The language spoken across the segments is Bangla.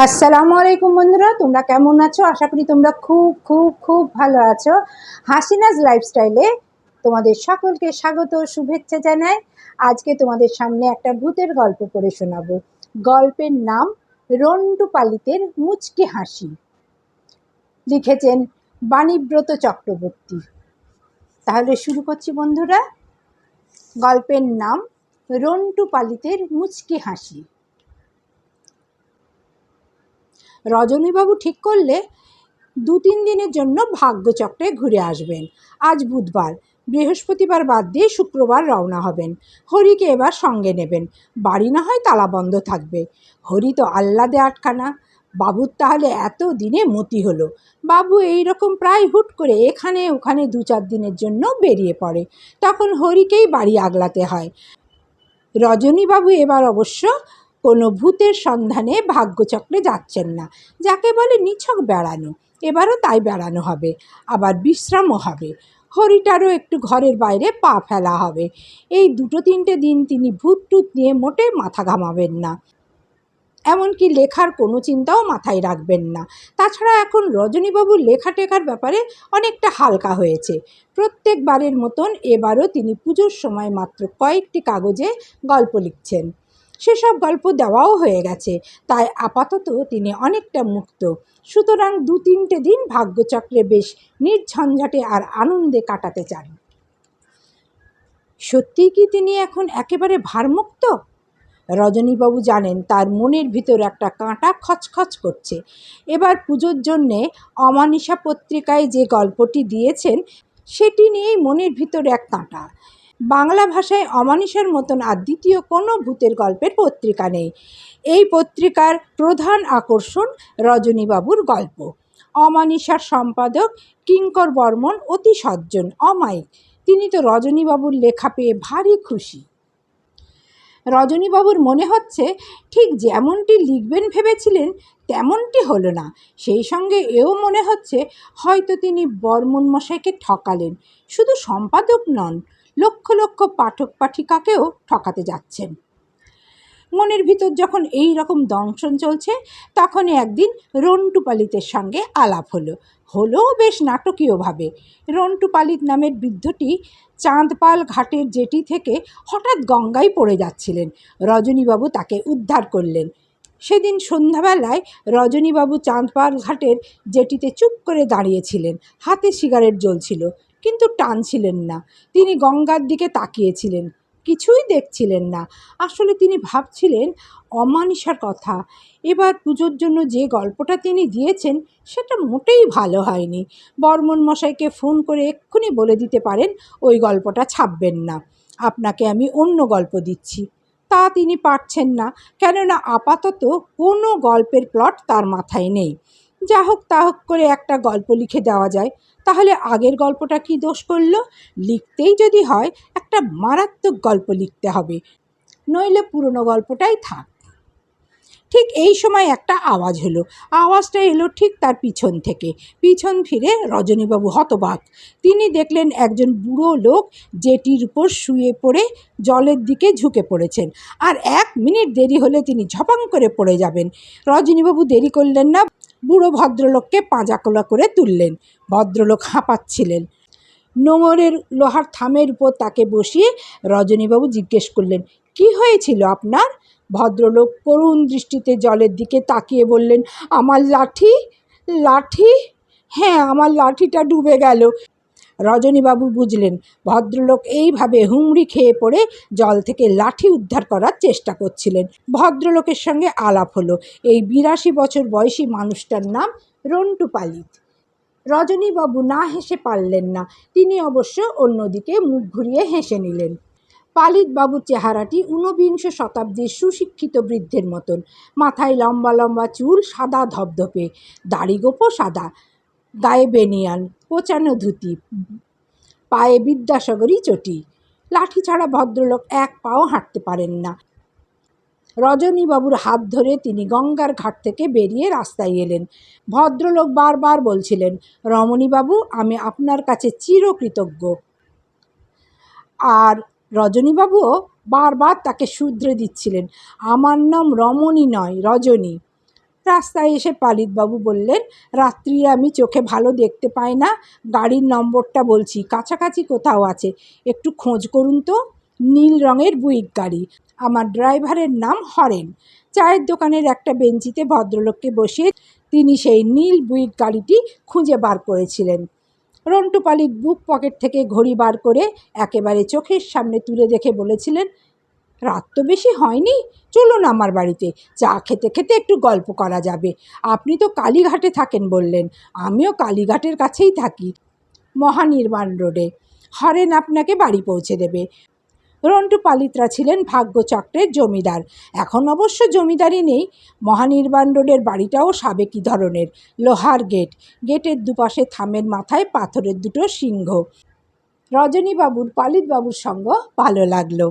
আসসালামু আলাইকুম বন্ধুরা, তোমরা কেমন আছো? আশা করি তোমরা খুব খুব খুব ভালো আছো। হাসিনাজ লাইফস্টাইলে তোমাদের সকলকে স্বাগত, শুভেচ্ছা জানাই। আজকে তোমাদের সামনে একটা ভূতের গল্প পড়ে শোনাবো। গল্পের নাম রন্টু পালিতের মুচকি হাসি। লিখেছেন বাণীব্রত চক্রবর্তী। তাহলে শুরু করছি বন্ধুরা। গল্পের নাম রন্টু পালিতের মুচকি হাসি। রজনীবাবু ঠিক করলে দু তিন দিনের জন্য ভাগ্যচক্রে ঘুরে আসবেন। আজ বুধবার, বৃহস্পতিবার বাদ দিয়ে শুক্রবার রওনা হবেন। হরিকে এবার সঙ্গে নেবেন। বাড়ি না হয় তালা বন্ধ থাকবে। হরি তো আহ্লাদে আটখানা। বাবুর তাহলে এত দিনে মতি হলো। বাবু এই রকম প্রায় হুট করে এখানে ওখানে দু চার দিনের জন্য বেরিয়ে পড়ে। তখন হরিকেই বাড়ি আগলাতে হয়। রজনীবাবু এবার অবশ্য কোনো ভূতের সন্ধানে ভাগ্যচক্রে যাচ্ছেন না, যাকে বলে নিছক বেড়ানো। এবারও তাই বেড়ানো হবে, আবার বিশ্রামও হবে। হরিটারও একটু ঘরের বাইরে পা ফেলা হবে। এই দুটো তিনটে দিন তিনি ভূত টুত নিয়ে মোটে মাথা ঘামাবেন না। এমনকি লেখার কোনো চিন্তাও মাথায় রাখবেন না। তাছাড়া এখন রজনীবাবুর লেখা টেখার ব্যাপারে অনেকটা হালকা হয়েছে। প্রত্যেকবারের মতন এবারও তিনি পুজোর সময় মাত্র কয়েকটি কাগজে গল্প লিখছেন। সেসব গল্প দেওয়াও হয়ে গেছে। তাই আপাতত তিনি অনেকটা মুক্ত। সুতরাং দু তিনটে দিন ভাগ্যচক্রে বেশ নির্ঝঞ্ঝাটে আর আনন্দে কাটাতে চান। সত্যিই কি তিনি এখন একেবারে ভারমুক্ত? রজনীবাবু জানেন তার মনের ভিতর একটা কাঁটা খচখচ করছে। এবার পুজোর জন্যে অমানিসা পত্রিকায় যে গল্পটি দিয়েছেন, সেটি নিয়েই মনের ভিতর এক কাঁটা। বাংলা ভাষায় অমানিসার মতন আর দ্বিতীয় কোনো ভূতের গল্পের পত্রিকা নেই। এই পত্রিকার প্রধান আকর্ষণ রজনীবাবুর গল্প। অমানিসার সম্পাদক কিঙ্কর বর্মন অতি সজ্জন, অমায়িক। তিনি তো রজনীবাবুর লেখা পেয়ে ভারী খুশি। রজনীবাবুর মনে হচ্ছে, ঠিক যেমনটি লিখবেন ভেবেছিলেন, তেমনটি হলো না। সেই সঙ্গে এও মনে হচ্ছে, হয়তো তিনি বর্মন মশাইকে ঠকালেন। শুধু সম্পাদক নন লক্ষ লক্ষ পাঠক পাঠিকাকেও ঠকাতে যাচ্ছেন। মনের ভিতর যখন এই রকম দংশন চলছে, তখনই একদিন রন্টু পালিতের সঙ্গে আলাপ হলো। হলেও বেশ নাটকীয়ভাবে। রন্টু পালিত নামের বৃদ্ধটি চাঁদপাল ঘাটের জেটি থেকে হঠাৎ গঙ্গায় পড়ে যাচ্ছিলেন। রজনীবাবু তাকে উদ্ধার করলেন। সেদিন সন্ধ্যাবেলায় রজনীবাবু চাঁদপাল ঘাটের জেটিতে চুপ করে দাঁড়িয়েছিলেন। হাতে সিগারেট জ্বলছিল। কিন্তু টানছিলেন না। তিনি গঙ্গার দিকে তাকিয়েছিলেন, কিছুই দেখছিলেন না। আসলে তিনি ভাবছিলেন, অমানিসার কথা। এবার পুজোর জন্য যে গল্পটা তিনি দিয়েছেন, সেটা মোটেই ভালো হয়নি। বর্মন মশাইকে ফোন করে এক্ষুনি বলে দিতে পারেন, ওই গল্পটা ছাপবেন না। আপনাকে আমি অন্য গল্প দিচ্ছি। তা তিনি পারছেন না, কেননা আপাতত কোনো গল্পের প্লট তার মাথায় নেই। যা হোক তা হোক করে একটা গল্প লিখে দেওয়া যায়। তাহলে আগের গল্পটা কি দোষ করল? লিখতেই যদি হয়, একটা মারাত্মক গল্প লিখতে হবে। নইলে পুরনো গল্পটাই থাক। ঠিক এই সময় একটা আওয়াজ হলো। আওয়াজটা এলো ঠিক তার পিছন থেকে। পিছন ফিরে রজনীবাবু হতবাক। তিনি দেখলেন একজন বুড়ো লোক জেটির উপর শুয়ে পড়ে জলের দিকে ঝুঁকে পড়েছেন আর এক মিনিট দেরি হলে তিনি ঝপাং করে পড়ে যাবেন। রজনীবাবু দেরি করলেন না। বুড়ো ভদ্রলোককে পাঁজাকোলা করে তুললেন। ভদ্রলোক হাঁপাচ্ছিলেন। নোঙরের লোহার থামের উপর তাকে বসিয়ে রজনীবাবু জিজ্ঞেস করলেন, কি হয়েছিল আপনার? ভদ্রলোক করুণ দৃষ্টিতে জলের দিকে তাকিয়ে বললেন, আমার লাঠি লাঠি? হ্যাঁ আমার লাঠিটা ডুবে গেল। রজনীবাবু বুঝলেন, ভদ্রলোক এইভাবে হুমড়ি খেয়ে পড়ে জল থেকে লাঠি উদ্ধার করার চেষ্টা করছিলেন। ভদ্রলোকের সঙ্গে আলাপ হলো, এই বিরাশি বছর বয়সী মানুষটার নাম রন্টু পালিত। রজনীবাবু না হেসে পারলেন না, তিনি অবশ্য অন্যদিকে মুখ ঘুরিয়ে হেসে নিলেন। পালিতবাবুর চেহারাটি ঊনবিংশ শতাব্দীর সুশিক্ষিত বৃদ্ধের মতন, মাথায় লম্বা লম্বা চুল সাদা ধপধপে দাড়িগোপো সাদা, গায়ে বেনিয়ান কোচানো ধুতি। পায়ে বিদ্যাসাগরী চটি। লাঠি ছাড়া ভদ্রলোক এক পাও হাঁটতে পারেন না। রজনীবাবুর হাত ধরে তিনি গঙ্গার ঘাট থেকে বেরিয়ে রাস্তায় এলেন। ভদ্রলোক বারবার বলছিলেন, রমণীবাবু, আমি আপনার কাছে চিরকৃতজ্ঞ। আর রজনীবাবুও বারবার তাকে শুধরে দিচ্ছিলেন, আমার নাম রমণী নয়, রজনী। রাস্তায় এসে পালিতবাবু বললেন, রাত্রি আমি চোখে ভালো দেখতে পাই না। গাড়ির নম্বরটা বলছি। কাছাকাছি কোথাও আছে। একটু খোঁজ করুন তো। নীল রঙের বুইক গাড়ি। আমার ড্রাইভারের নাম হরেন। চায়ের দোকানের একটা বেঞ্চিতে ভদ্রলোককে বসিয়ে তিনি সেই নীল বুইক গাড়িটি খুঁজে বার করেছিলেন। রন্টু পালিত বুক পকেট থেকে ঘড়ি বার করে একেবারে চোখের সামনে তুলে দেখে বলেছিলেন রাত তো বেশি হয়নি, চলুন আমার বাড়িতে। চা খেতে খেতে একটু গল্প করা যাবে। আপনি তো কালীঘাটে থাকেন বললেন, আমিও কালীঘাটের কাছেই থাকি। মহানির্মাণ রোডে। হরেন আপনাকে বাড়ি পৌঁছে দেবে। রন্টু পালিতরা ছিলেন ভাগ্যচক্রের জমিদার। এখন অবশ্য জমিদারি নেই। মহানির্বাণ রোডের বাড়িটাও সাবেকি ধরনের, লোহার গেট। গেটের দুপাশে থামের মাথায় পাথরের দুটো সিংহ। রজনীবাবুর, পালিতবাবুর সঙ্গ ভালো লাগল।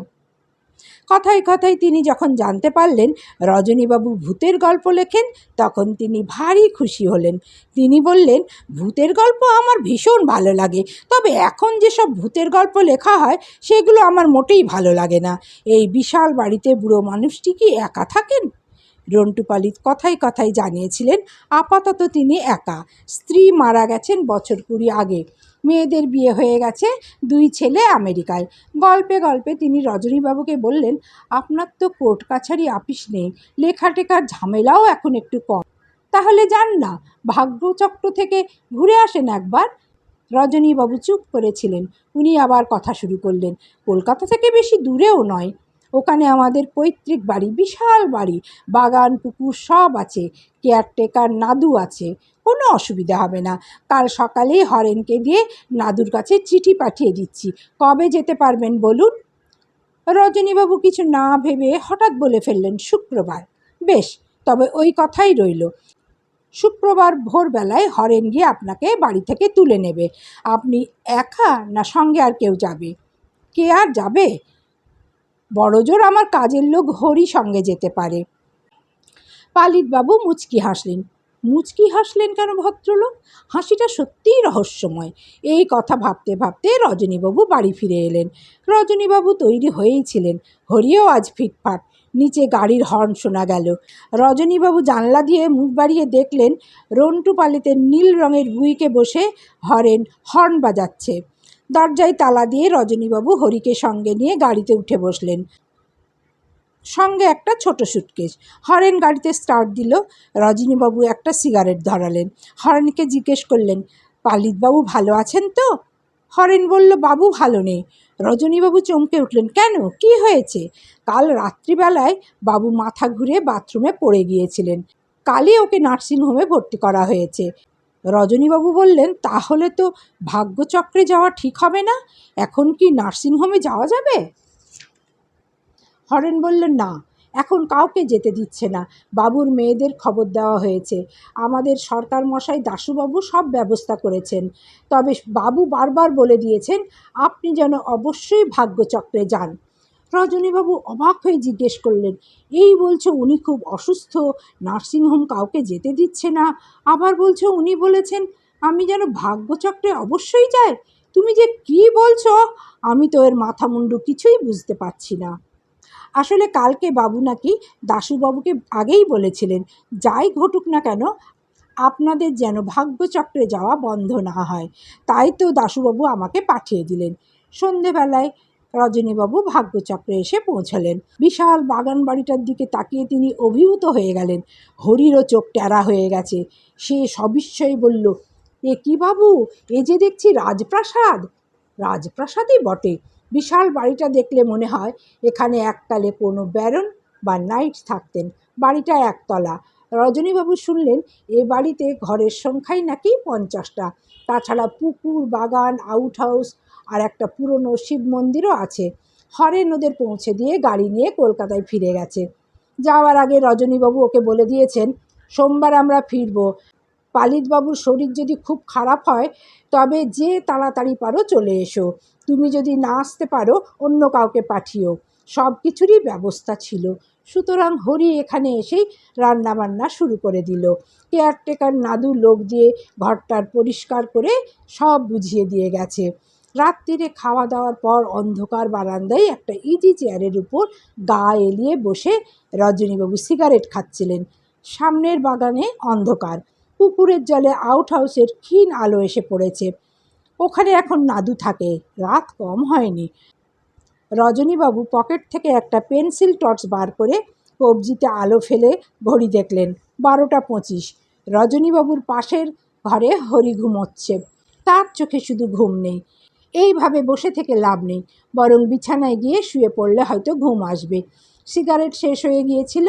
কথায় কথায় তিনি যখন জানতে পারলেন রজনীবাবু ভূতের গল্প লেখেন, তখন তিনি ভারী খুশি হলেন। তিনি বললেন, ভূতের গল্প আমার ভীষণ ভালো লাগে, তবে এখন যেসব ভূতের গল্প লেখা হয়, সেগুলো আমার মোটেই ভালো লাগে না। এই বিশাল বাড়িতে বুড়ো মানুষটি কি একা থাকেন? রন্টু পালিত কথায় কথায় জানিয়েছিলেন, আপাতত তিনি একা। স্ত্রী মারা গেছেন বছর কুড়ি আগে। মেয়েদের বিয়ে হয়ে গেছে, দুই ছেলে আমেরিকায়। গল্পে গল্পে তিনি রজনীবাবুকে বললেন, আপনার তো কোর্ট কাছারি আপিস নেই লেখা টেকার ঝামেলাও এখন একটু কম। তাহলে যান না ভাগ্যচক্র থেকে ঘুরে আসেন একবার। রজনীবাবু চুপ করেছিলেন। উনি আবার কথা শুরু করলেন, কলকাতা থেকে বেশি দূরেও নয় ওখানে আমাদের পৈতৃক বাড়ি, বিশাল বাড়ি, বাগান, পুকুর সব আছে। কেয়ারটেকার নাদু আছে, কোনো অসুবিধা হবে না। কাল সকালেই হরেনকে দিয়ে নাদুর কাছে চিঠি পাঠিয়ে দিচ্ছি। কবে যেতে পারবেন বলুন? রজনীবাবু কিছু না ভেবে হঠাৎ বলে ফেললেন, শুক্রবার। বেশ, তবে ওই কথাই রইল। শুক্রবার ভোরবেলায় হরেন গিয়ে আপনাকে বাড়ি থেকে তুলে নেবে। আপনি একা না সঙ্গে আর কেউ যাবে? কে আর যাবে? বড়জোর আমার কাজের লোক হরি সঙ্গে যেতে পারে। পালিতবাবু মুচকি হাসলেন। মুচকি হাসলেন কেন ভদ্রলোক? হাসিটা সত্যিই রহস্যময়। এই কথা ভাবতে ভাবতে রজনীবাবু বাড়ি ফিরে এলেন। রজনীবাবু তৈরি হয়েই ছিলেন হরিও আজ ফিটফাট। নিচে গাড়ির হর্ন শোনা গেল। রজনীবাবু জানলা দিয়ে মুখ বাড়িয়ে দেখলেন, রন্টু পালিতের নীল রঙের বুইকে বসে হরেন হর্ন বাজাচ্ছে। দরজায় তালা দিয়ে রজনীবাবু হরিকে সঙ্গে নিয়ে গাড়িতে উঠে বসলেন। সঙ্গে একটা ছোট সুটকেস হরেন গাড়িতে স্টার্ট দিল। রজনীবাবু একটা সিগারেট ধরালেন। হরেনকে জিজ্ঞেস করলেন, পালিতবাবু ভালো আছেন তো? হরেন বলল, বাবু ভালো নেই। রজনীবাবু চমকে উঠলেন, কেন? কি হয়েছে? কাল রাত্রিবেলায় বাবু মাথা ঘুরে বাথরুমে পড়ে গিয়েছিলেন। কালই ওকে নার্সিংহোমে ভর্তি করা হয়েছে। রজনীবাবু বললেন, তাহলে তো ভাগ্যচক্রে যাওয়া ঠিক হবে না? এখন কি নার্সিংহোমে যাওয়া যাবে? হরেন বলল না, এখন কাউকে যেতে দিচ্ছে না। বাবুর মেয়েদের খবর দেওয়া হয়েছে। আমাদের সরকার মশাই দাশুবাবু সব ব্যবস্থা করেছেন। তবে বাবু বারবার বলে দিয়েছেন, আপনি যেন অবশ্যই ভাগ্যচক্রে যান। রজনীবাবু অবাক হয়ে জিজ্ঞেস করলেন, এই বলছো উনি খুব অসুস্থ, নার্সিংহোম কাউকে যেতে দিচ্ছে না। আবার বলছো উনি বলেছেন, আমি যেন ভাগ্যচক্রে অবশ্যই যাই। তুমি যে কি বলছো, আমি তো এর মাথা মুন্ডু কিছুই বুঝতে পারছি না। আসলে কালকে বাবু নাকি দাশুবাবুকে আগেই বলেছিলেন, যাই ঘটুক না কেন, আপনাদের যেন ভাগ্যচক্রে যাওয়া বন্ধ না হয়। তাই তো দাশুবাবু আমাকে পাঠিয়ে দিলেন। সন্ধেবেলায় রজনীবাবু ভাগ্যচক্রে এসে পৌঁছালেন। বিশাল বাগান বাড়িটার দিকে তাকিয়ে তিনি অভিভূত হয়ে গেলেন। হরিরও চোখ ট্যারা হয়ে গেছে। সে সবিস্ময়ে বলল, এ কি বাবু? এ যে দেখছি রাজপ্রাসাদ! রাজপ্রাসাদই বটে। বিশাল বাড়িটা দেখলে মনে হয় এখানে এককালে কোনো ব্যারন বা নাইট থাকতেন। বাড়িটা একতলা। রজনীবাবু শুনলেন, এ বাড়িতে ঘরের সংখ্যাই নাকি পঞ্চাশটা। তাছাড়া পুকুর, বাগান আউট হাউস আর একটা পুরনো শিব মন্দিরও আছে। হরেন ওদের পৌঁছে দিয়ে গাড়ি নিয়ে কলকাতায় ফিরে গেছে। যাওয়ার আগে রজনীবাবু ওকে বলে দিয়েছেন, সোমবার আমরা ফিরব। পালিতবাবুর শরীর যদি খুব খারাপ হয়, তবে যে তাড়াতাড়ি পারো চলে এসো। তুমি যদি না আসতে পারো, অন্য কাউকে পাঠিও। সব কিছুরই ব্যবস্থা ছিল। সুতরাং হরি এখানে এসেই রান্নাবান্না শুরু করে দিল। কেয়ারটেকার নাদু লোক দিয়ে ঘরটার পরিষ্কার করে সব বুঝিয়ে দিয়ে গেছে। রাত্রিরে খাওয়া দাওয়ার পর অন্ধকার বারান্দায় একটা ইজি চেয়ারের উপর গা এলিয়ে বসে রজনীবাবু সিগারেট খাচ্ছিলেন। সামনের বাগানে অন্ধকার। পুকুরের জলে আউট হাউসের ক্ষীণ আলো এসে পড়েছে। ওখানে এখন নাদু থাকে, রাত কম হয়নি। রজনীবাবু পকেট থেকে একটা পেন্সিল টর্চ বার করে কবজিতে আলো ফেলে ঘড়ি দেখলেন, বারোটা পঁচিশ। রজনীবাবুর পাশের ঘরে হরি ঘুমোচ্ছে। তার চোখে শুধু ঘুম নেই। এইভাবে বসে থেকে লাভ নেই। বরং বিছানায় গিয়ে শুয়ে পড়লে হয়তো ঘুম আসবে। সিগারেট শেষ হয়ে গিয়েছিল।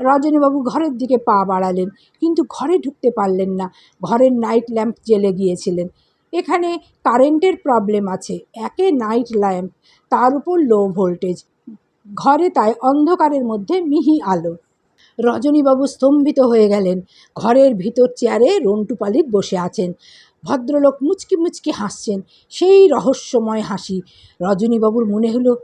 রজনীবাবু ঘরের দিকে পা বাড়ালেন, কিন্তু ঘরে ঢুকতে পারলেন না। ঘরের নাইট ল্যাম্প জ্বেলে গিয়েছিলেন। এখানে কারেন্টের প্রবলেম আছে, একে নাইট ল্যাম্প তার উপর লো ভোল্টেজ ঘরে তাই অন্ধকারের মধ্যে মিহি আলো। রজনীবাবু স্তম্ভিত হয়ে গেলেন। ঘরের ভিতর চেয়ারে রন্টুপালিত বসে আছেন। ভদ্রলোক মুচকি মুচকি হাসছেন। সেই রহস্যময় হাসি। রজনীবাবুর মনে হলো,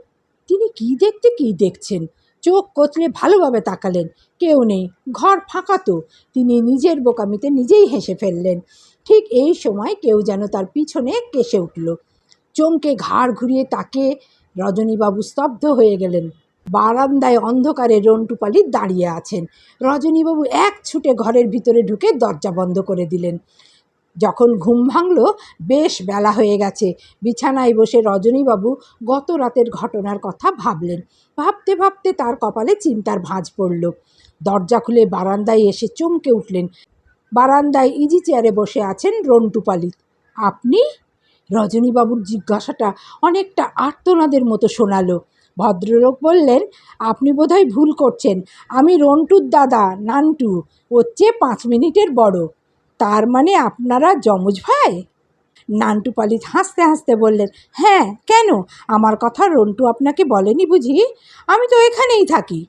তিনি কি দেখতে কি দেখছেন? চোখ কচলে ভালোভাবে তাকালেন। কেউ নেই, ঘর ফাঁকা তো। তিনি নিজের বোকামিতে নিজেই হেসে ফেললেন। ঠিক এই সময় কেউ যেন তার পিছনে কেসে উঠল। চমকে ঘাড় ঘুরিয়ে তাকে রজনীবাবু স্তব্ধ হয়ে গেলেন। বারান্দায় অন্ধকারে রন্টুপালি দাঁড়িয়ে আছেন। রজনীবাবু এক ছুটে ঘরের ভিতরে ঢুকে দরজা বন্ধ করে দিলেন। যখন ঘুম ভাঙল, বেশ বেলা হয়ে গেছে। বিছানায় বসে রজনীবাবু গত রাতের ঘটনার কথা ভাবলেন। ভাবতে ভাবতে তার কপালে চিন্তার ভাঁজ পড়ল। দরজা খুলে বারান্দায় এসে চমকে উঠলেন। বারান্দায় ইজি চেয়ারে বসে আছেন রন্টু পালিত। আপনি? রজনীবাবুর জিজ্ঞাসাটা অনেকটা আর্তনাদের মতো শোনালো। ভদ্রলোক বললেন, আপনি বোধহয় ভুল করছেন। আমি রন্টুর দাদা, নান্টু। ওর চেয়ে পাঁচ মিনিটের বড়। তার মানে আপনারা যমজ ভাই? নান্টু পালিত হাসতে হাসতে বললেন হ্যাঁ কেন? আমার কথা রন্টু আপনাকে বলেনি বুঝি? আমি তো এখানেই থাকি।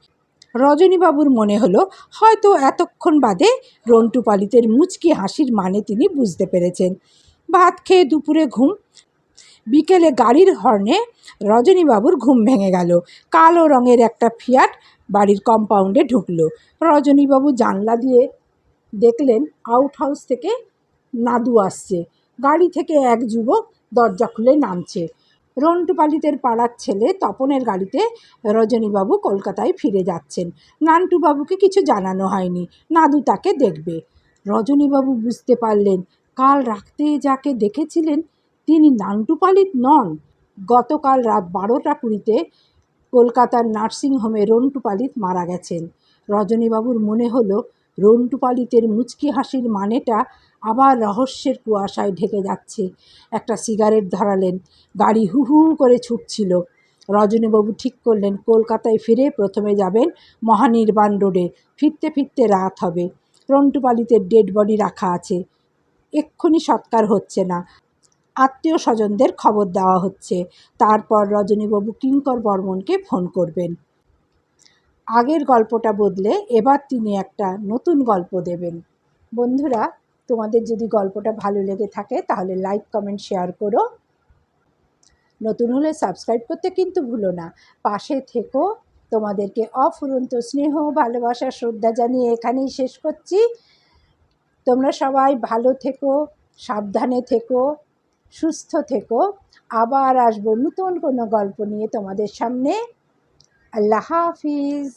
রজনীবাবুর মনে হলো, হয়তো এতক্ষণ বাদে রন্টু পালিতের মুচকি হাসির মানে তিনি বুঝতে পেরেছেন। ভাত খেয়ে দুপুরে ঘুম। বিকেলে গাড়ির হর্নে রজনীবাবুর ঘুম ভেঙে গেল। কালো রঙের একটা ফিয়াট বাড়ির কম্পাউন্ডে ঢুকলো। রজনীবাবু জানলা দিয়ে দেখলেন আউট হাউস থেকে নাদু আসছে। গাড়ি থেকে এক যুবক দরজা খুলে নামছে। রন্টু পালিতের পাড়ার ছেলে তপনের গাড়িতে রজনীবাবু কলকাতায় ফিরে যাচ্ছেন। নান্টুবাবুকে কিছু জানানো হয়নি। নাদু তাকে দেখবে। রজনীবাবু বুঝতে পারলেন, কাল রাতে যাকে দেখেছিলেন তিনি নান্টু পালিত নন। গতকাল রাত বারোটা কুড়িতে কলকাতার নার্সিংহোমে রন্টু পালিত মারা গেছেন। রজনীবাবুর মনে হলো রন্টু পালিতের মুচকি হাসির মানেটা আবার রহস্যের কুয়াশায় ঢেকে যাচ্ছে। একটা সিগারেট ধরালেন, গাড়ি হু হু করে ছুটছিল। রজনীবাবু ঠিক করলেন, কলকাতায় ফিরে প্রথমে যাবেন মহানির্বাণ রোডে, ফিরতে ফিরতে রাত হবে। রন্টু পালিতের ডেড বডি রাখা আছে। এক্ষুনি সৎকার হচ্ছে না। আত্মীয় স্বজনদের খবর দেওয়া হচ্ছে। তারপর রজনীবাবু কিঙ্কর বর্মনকে ফোন করবেন। আগের গল্পটা বদলে এবার তিনি একটা নতুন গল্প দেবেন। বন্ধুরা, তোমাদের যদি গল্পটা ভালো লেগে থাকে, তাহলে লাইক কমেন্ট শেয়ার করো। নতুন হলে সাবস্ক্রাইব করতে কিন্তু ভুলো না। পাশে থেকো। তোমাদেরকে অফুরন্ত স্নেহ, ভালোবাসা, শ্রদ্ধা জানিয়ে এখানেই শেষ করছি। তোমরা সবাই ভালো থেকো, সাবধানে থেকো, সুস্থ থেকো। আবার আসব নতুন কোনো গল্প নিয়ে তোমাদের সামনে। আল্লাহ হাফিজ